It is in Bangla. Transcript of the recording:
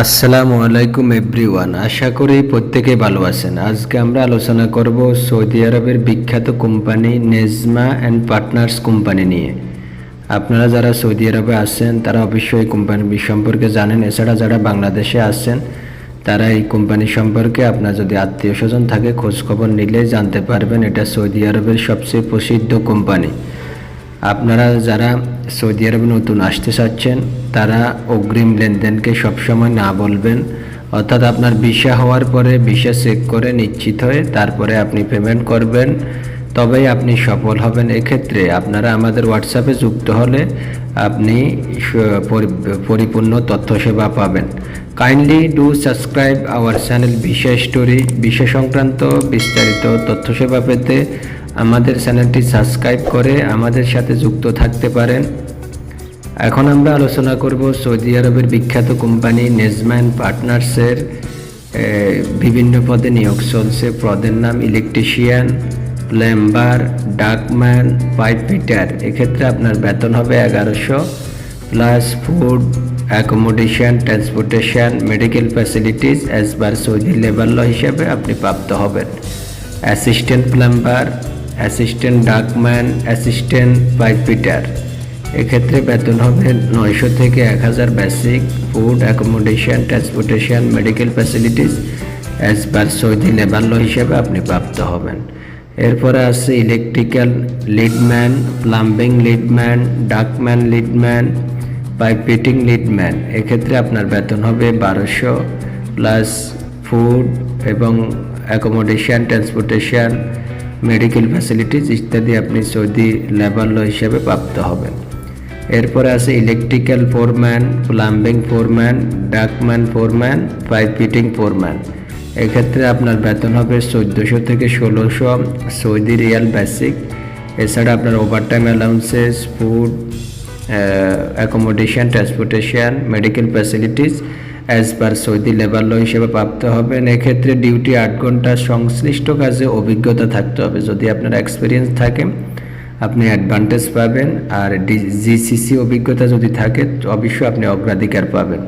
আসসালামু আলাইকুম এভরিওয়ান। আশা করি প্রত্যেকে ভালো আছেন। আজকে আমরা আলোচনা করব সৌদি আরবের বিখ্যাত company Nesma and partners company নিয়ে। আপনারা যারা সৌদি আরবে আছেন, তারা অবশ্যই এই কোম্পানি সম্পর্কে জানেন। এছাড়া যারা বাংলাদেশে আছেন, তারা এই কোম্পানি সম্পর্কে আপনার যদি আত্মীয় স্বজন থাকে, খোঁজ খবর নিলে জানতে পারবেন। এটা সৌদি আরবের সবচেয়ে প্রসিদ্ধ কোম্পানি। আপনারা যারা সৌদি আরবে নতুন আসতে চাচ্ছেন, তারা অগ্রিম লেনদেনকে সবসময় না বলবেন। অর্থাৎ আপনার ভিসা হওয়ার পরে ভিসা চেক করে নিশ্চিত হয়ে তারপরে আপনি পেমেন্ট করবেন। তবেই আপনি সফল হবেন। এক্ষেত্রে আপনারা আমাদের হোয়াটসঅ্যাপে যুক্ত হলে আপনি পরিপূর্ণ তথ্য সেবা পাবেন। Kindly do subscribe our channel visa story visa সংক্রান্ত বিস্তারিত তথ্য সেবা পেতে আমাদের চ্যানেলটি সাবস্ক্রাইব করে আমাদের সাথে যুক্ত থাকতে পারেন। এখন আমরা আলোচনা করব সৌদি আরবের বিখ্যাত কোম্পানি নেজম্যান পার্টনার্সের বিভিন্ন পদে নিয়োগ চলছে। পদের নাম electrician, plumber, ductman pipe fitter এক্ষেত্রে আপনার বেতন হবে এগারোশো, plus food, accommodation, transportation, medical facilities, as per Saudi labour law হিসেবে আপনি প্রাপ্ত হবেন। Assistant plumber assistant ductman assistant pipe fitter এক্ষেত্রে বেতন হবে নয়শো থেকে এক হাজার basic food, accommodation, transportation, medical facilities, as per Saudi law হিসেবে আপনি প্রাপ্ত হবেন। এরপরে আছে electrical leadman, plumbing leadman, ductman leadman, pipe fitting leadman. এক্ষেত্রে আপনার বেতন হবে বারোশো প্লাস ফুড এবং অ্যাকোমোডেশন, ট্রান্সপোর্টেশন মেডিকেল ফ্যাসিলিটিস ইত্যাদি আপনি সৌদি লেবার ল হিসেবে প্রাপ্ত হবেন। এরপরে আছে electrical foreman plumbing foreman ductman foreman pipe fitting foreman এক্ষেত্রে আপনার বেতন হবে চোদ্দোশো থেকে ষোলোশো সৌদি রিয়াল বেসিক। এছাড়া আপনার overtime allowances food accommodation transportation medical facilities as per Saudi labour law হিসেবে প্রাপ্ত হবেন এক্ষেত্রে ডিউটি আট ঘণ্টা সংশ্লিষ্ট কাজে অভিজ্ঞতা থাকতে হবে। যদি আপনার এক্সপিরিয়েন্স থাকে, আপনি অ্যাডভান্টেজ পাবেন। আর জিসিসি অভিজ্ঞতা যদি থাকে অবশ্যই আপনি অগ্রাধিকার পাবেন।